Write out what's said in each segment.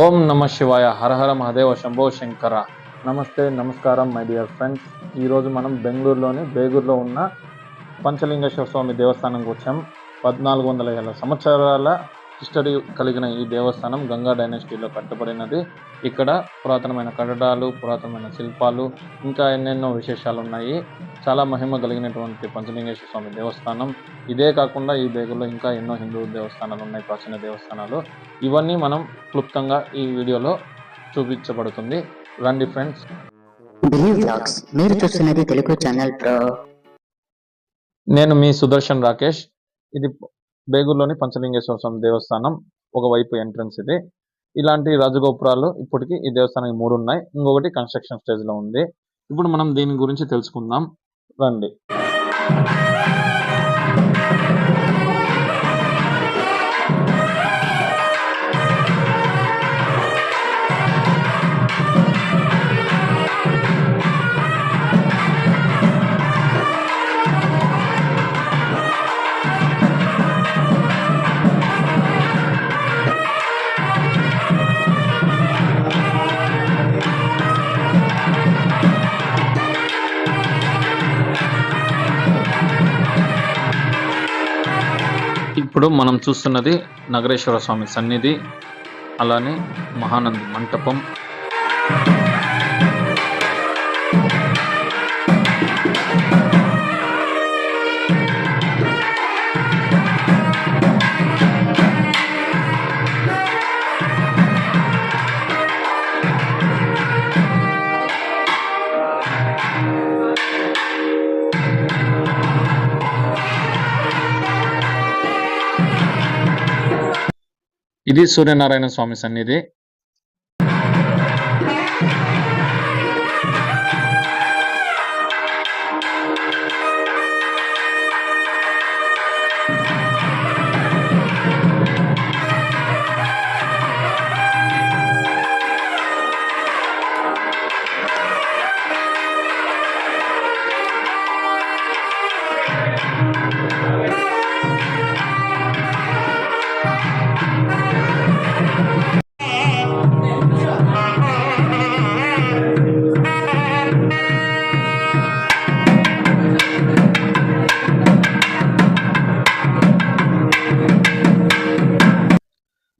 ఓం నమ శివాయ హర హర మహదేవ శంభో శంకర. నమస్తే నమస్కారం మై డియర్ ఫ్రెండ్స్. ఈరోజు మనం బెంగళూరులోని బేగూరులో ఉన్న పంచలింగేశ్వర స్వామి దేవస్థానంకి వచ్చాం. పద్నాలుగు వందల ఏళ్ళ సంవత్సరాల హిస్టరీ కలిగిన ఈ దేవస్థానం గంగా డైనాసిటీలో కట్టబడినది. ఇక్కడ పురాతనమైన కట్టడాలు పురాతనమైన శిల్పాలు ఇంకా ఎన్నెన్నో విశేషాలు ఉన్నాయి. చాలా మహిమ కలిగినటువంటి పంచలింగేశ్వర స్వామి దేవస్థానం. ఇదే కాకుండా ఈ బేగుల్లో ఇంకా ఎన్నో హిందూ దేవస్థానాలు ఉన్నాయి ప్రాచీన దేవస్థానాలు. ఇవన్నీ మనం క్లుప్తంగా ఈ వీడియోలో చూపించబడుతుంది. రండి ఫ్రెండ్స్. మీరు చూస్తున్నది తెలుగు ఛానల్ నేను మీ సుదర్శన్ రాకేష్. ఇది బేగూరులోని పంచలింగేశ్వర స్వామి దేవస్థానం ఒకవైపు ఎంట్రన్స్ ఇది. ఇలాంటి రాజగోపురాలు ఇప్పటికి ఈ దేవస్థానానికి మూడు ఉన్నాయి. ఇంకొకటి కన్స్ట్రక్షన్ స్టేజ్లో ఉంది. ఇప్పుడు మనం దీని గురించి తెలుసుకుందాం. రండి. ఇప్పుడు మనం చూస్తున్నది నగరేశ్వర స్వామి సన్నిధి అలానే మహానంది మంటపం. ఇది సూర్యనారాయణ స్వామి సన్నిధి.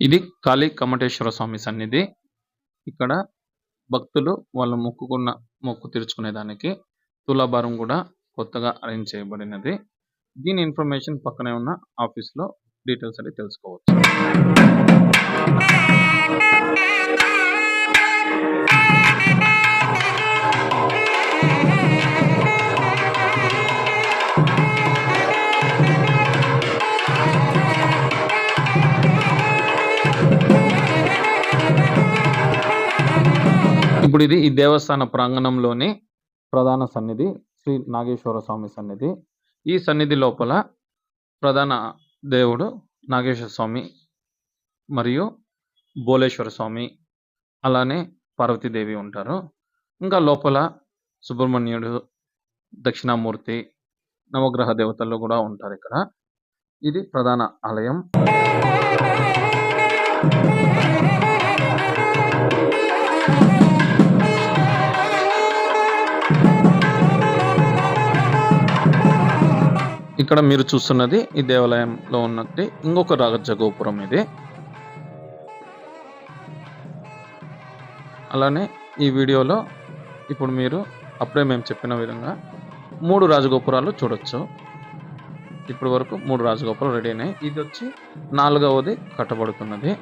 ఇది కాళీ కమటేశ్వర స్వామి సన్నిధి. ఇక్కడ భక్తులు వాళ్ళు మొక్కుకున్న మొక్కు తీర్చుకునే దానికి తులాభారం కూడా కొత్తగా అరేంజ్ చేయబడినది. దీని ఇన్ఫర్మేషన్ పక్కనే ఉన్న ఆఫీస్లో డీటెయిల్స్ అనేది తెలుసుకోవచ్చు. ఇప్పుడు ఇది ఈ దేవస్థాన ప్రాంగణంలోని ప్రధాన సన్నిధి శ్రీ నాగేశ్వర స్వామి సన్నిధి. ఈ సన్నిధి లోపల ప్రధాన దేవుడు నాగేశ్వర స్వామి మరియు బోలేశ్వర స్వామి అలానే పార్వతీదేవి ఉంటారు. ఇంకా లోపల సుబ్రహ్మణ్యుడు దక్షిణామూర్తి నవగ్రహ దేవతలు కూడా ఉంటారు ఇక్కడ. ఇది ప్రధాన ఆలయం. ఇక్కడ మీరు చూస్తున్నది ఈ దేవాలయంలో ఉన్నది. ఇంకొక రాజ గోపురం ఇది. అలానే ఈ వీడియోలో ఇప్పుడు మీరు అప్పుడే మేము చెప్పిన విధంగా మూడు రాజగోపురాలు చూడొచ్చు. ఇప్పటి వరకు మూడు రాజగోపురాలు రెడీ అయినాయి. ఇది వచ్చి నాలుగవది కట్టబడుతున్నది.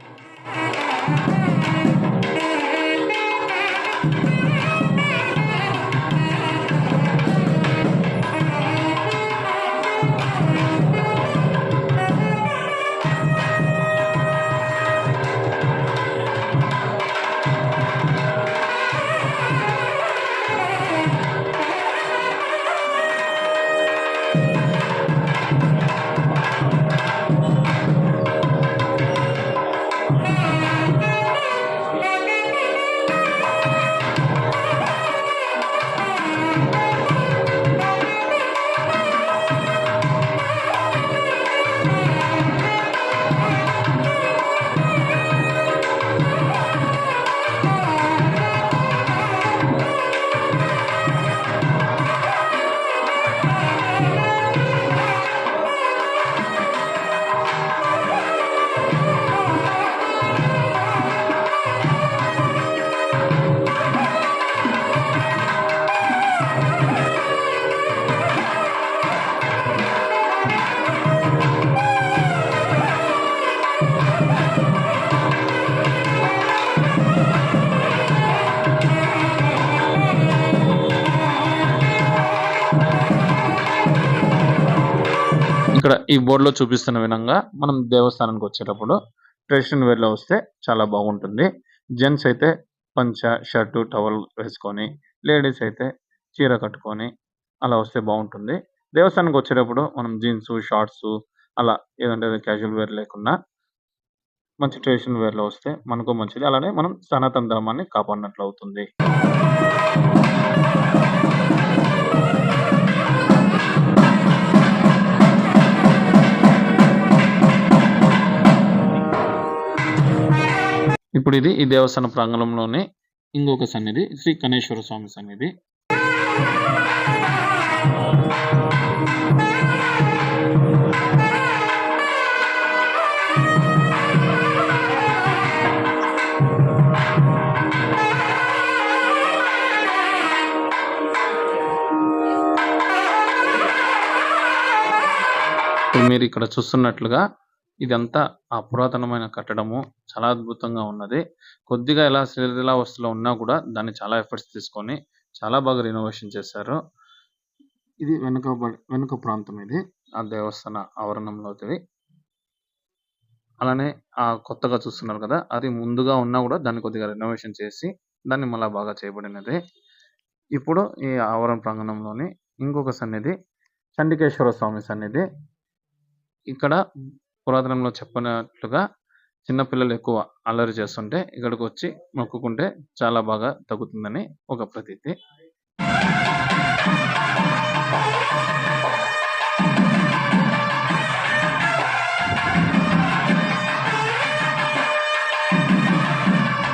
ఇక్కడ ఈ బోర్డులో చూపిస్తున్న విధంగా మనం దేవస్థానానికి వచ్చేటప్పుడు ట్రెడిషనల్ వేర్లో వస్తే చాలా బాగుంటుంది. జెంట్స్ అయితే పంచ షర్టు టవల్ వేసుకొని లేడీస్ అయితే చీర కట్టుకొని అలా వస్తే బాగుంటుంది. దేవస్థానానికి వచ్చేటప్పుడు మనం జీన్స్ షార్ట్స్ అలా ఏదంటే క్యాజువల్ వేర్ లేకుండా మంచి ట్రెడిషనల్ వేర్లో వస్తే మనకు మంచిది. అలానే మనం సనాతన ధర్మాన్ని కాపాడినట్లు అవుతుంది. ఇప్పుడు ఇది ఈ దేవస్థాన ప్రాంగణంలోనే ఇంకొక సన్నిధి శ్రీ కణేశ్వర స్వామి సన్నిధి. మీరు ఇక్కడ చూస్తున్నట్లుగా ఇదంతా ఆ పురాతనమైన కట్టడము. చాలా అద్భుతంగా ఉన్నది. కొద్దిగా ఇలా శిథిలావస్థలో ఉన్నా కూడా దాన్ని చాలా ఎఫర్ట్స్ తీసుకొని చాలా బాగా రెనోవేషన్ చేశారు. ఇది వెనుక వెనుక ప్రాంతం ఇది. ఆ దేవస్థాన ఆవరణంలోది అలానే ఆ కొత్తగా చూస్తున్నారు కదా అది ముందుగా ఉన్నా కూడా దాన్ని కొద్దిగా రెనోవేషన్ చేసి దాన్ని మళ్ళా బాగా చేయబడినది. ఇప్పుడు ఈ ఆవరణ ప్రాంగణంలోని ఇంకొక సన్నిధి చండికేశ్వర స్వామి సన్నిధి. ఇక్కడ పురాతనంలో చెప్పినట్లుగా చిన్నపిల్లలు ఎక్కువ అల్లరి చేస్తుంటే ఇక్కడికి వచ్చి మొక్కుకుంటే చాలా బాగా తగ్గుతుందని ఒక ప్రతీతి.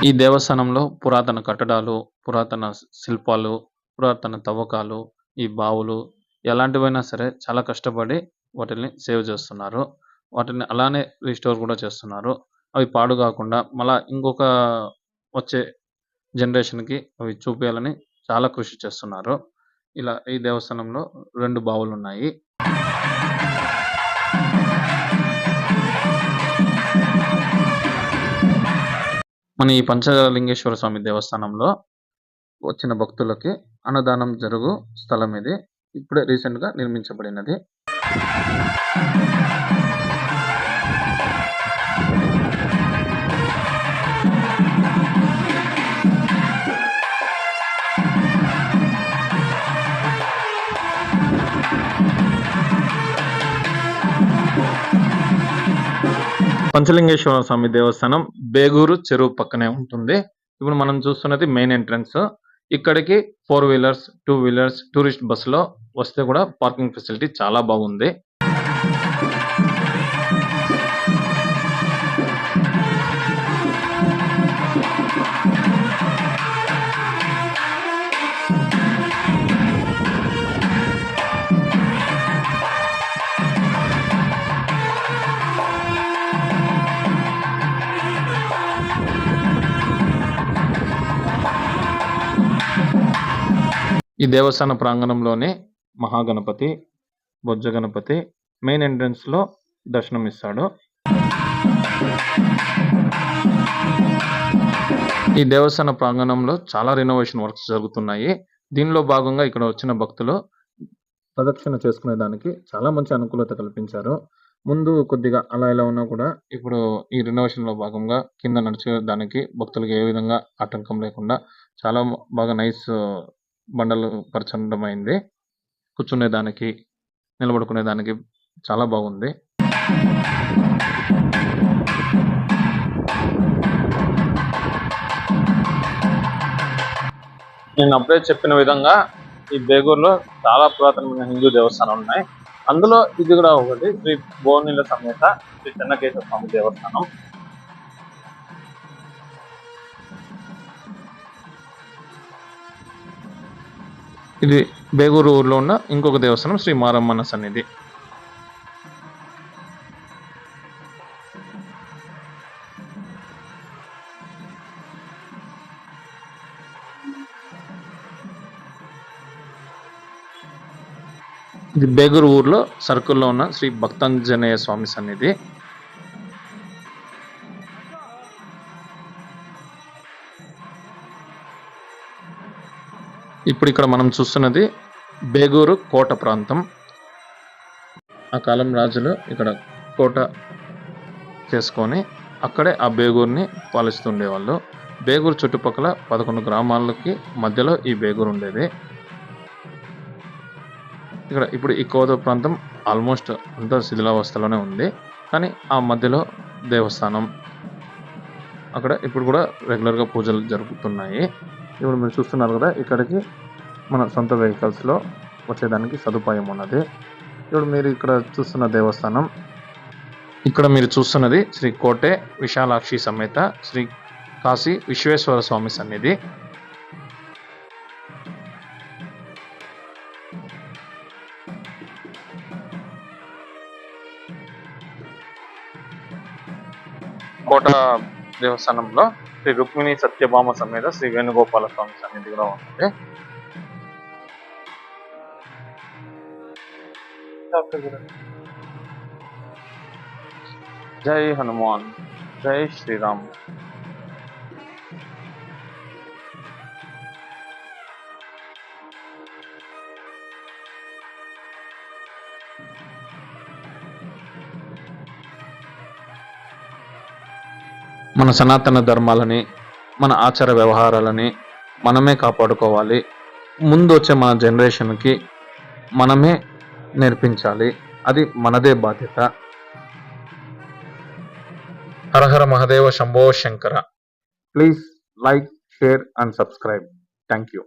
ఈ దేవస్థానంలో పురాతన కట్టడాలు పురాతన శిల్పాలు పురాతన తవ్వకాలు ఈ బావులు ఎలాంటివైనా సరే చాలా కష్టపడి వాటిని సేవ్ చేస్తున్నారు. వాటిని అలానే రీస్టోర్ కూడా చేస్తున్నారు. అవి పాడు కాకుండా మళ్ళా ఇంకొక వచ్చే జనరేషన్కి అవి చూపించాలని చాలా కృషి చేస్తున్నారు. ఇలా ఈ దేవస్థానంలో రెండు బావులు ఉన్నాయి మన ఈ పంచలింగేశ్వర స్వామి దేవస్థానంలో వచ్చిన భక్తులకి అన్నదానం జరుగు స్థలం ఇది ఇప్పుడే రీసెంట్గా నిర్మించబడినది. పంచలింగేశ్వర స్వామి దేవస్థానం బేగూరు చెరువు పక్కనే ఉంటుంది. ఇప్పుడు మనం చూస్తున్నది మెయిన్ ఎంట్రన్స్ ఇక్కడికి four wheelers two wheelers tourist బస్సులో వస్తే కూడా పార్కింగ్ ఫెసిలిటీ చాలా బాగుంది. ఈ దేవస్థాన ప్రాంగణంలోనే మహాగణపతి బొజ్జ గణపతి మెయిన్ ఎంట్రన్స్లో దర్శనం ఇస్తాడు. ఈ దేవస్థాన ప్రాంగణంలో చాలా రినోవేషన్ వర్క్స్ జరుగుతున్నాయి. దీనిలో భాగంగా ఇక్కడ వచ్చిన భక్తులు ప్రదక్షిణ చేసుకునే దానికి చాలా మంచి అనుకూలత కల్పించారు. ముందు కొద్దిగా అలా ఇలా ఉన్నా కూడా ఇప్పుడు ఈ రినోవేషన్లో భాగంగా కింద నడిచే దానికి భక్తులకు ఏ విధంగా ఆటంకం లేకుండా చాలా బాగా నైస్ బండలు పరచడం అయింది కూర్చునే దానికి నిలబడుకునే దానికి చాలా బాగుంది. నేను అప్పుడే చెప్పిన విధంగా ఈ బేగూరులో చాలా పురాతనమైన హిందూ దేవస్థానాలు ఉన్నాయి. అందులో ఇది కూడా ఒకటి శ్రీ భువనీల సమేత శ్రీ చెన్నకేశ్వర స్వామి దేవస్థానం. ఇది బేగూరు ఊర్లో ఉన్న ఇంకొక దేవస్థానం శ్రీ మారమ్మన్న సన్నిధి. ఇది బేగూరు ఊర్లో సర్కిల్లో ఉన్న శ్రీ భక్తాంజనేయ స్వామి సన్నిధి. ఇప్పుడు ఇక్కడ మనం చూస్తున్నది బేగూరు కోట ప్రాంతం. ఆ కాలం రాజులు ఇక్కడ కోట చేసుకొని అక్కడే ఆ బేగూరుని పాలిస్తుండేవాళ్ళు. బేగూరు చుట్టుపక్కల పదకొండు గ్రామాలకి మధ్యలో ఈ బేగూరు ఉండేది. ఇక్కడ ఇప్పుడు ఈ కోద ప్రాంతం ఆల్మోస్ట్ అంతా శిథిలావస్థలోనే ఉంది. కానీ ఆ మధ్యలో దేవస్థానం. అక్కడ ఇప్పుడు కూడా రెగ్యులర్గా పూజలు జరుగుతున్నాయి ఇప్పుడు మీరు చూస్తున్నారు కదా ఇక్కడికి మన సొంత వెహికల్స్లో వచ్చేదానికి సదుపాయం ఉన్నది. ఇప్పుడు మీరు ఇక్కడ చూస్తున్న దేవస్థానం ఇక్కడ మీరు చూస్తున్నది శ్రీ కోటె విశాలాక్షి సమేత శ్రీ కాశీ విశ్వేశ్వర స్వామి సన్నిధి. కోట దేవస్థానంలో శ్రీ రుక్మిణి సత్యభామ సమేత శ్రీ వేణుగోపాల స్వామి సన్నిధి కూడా ఉంటుంది జై హనుమాన్ జై శ్రీరామ్ మన సనాతన ధర్మాలని మన ఆచార వ్యవహారాలని మనమే కాపాడుకోవాలి. ముందు వచ్చే మన జనరేషన్కి మనమే నేర్పించాలి. అది మనదే బాధ్యత. Hara Hara Mahadeva Shambho Shankara. Please like share and subscribe. Thank you.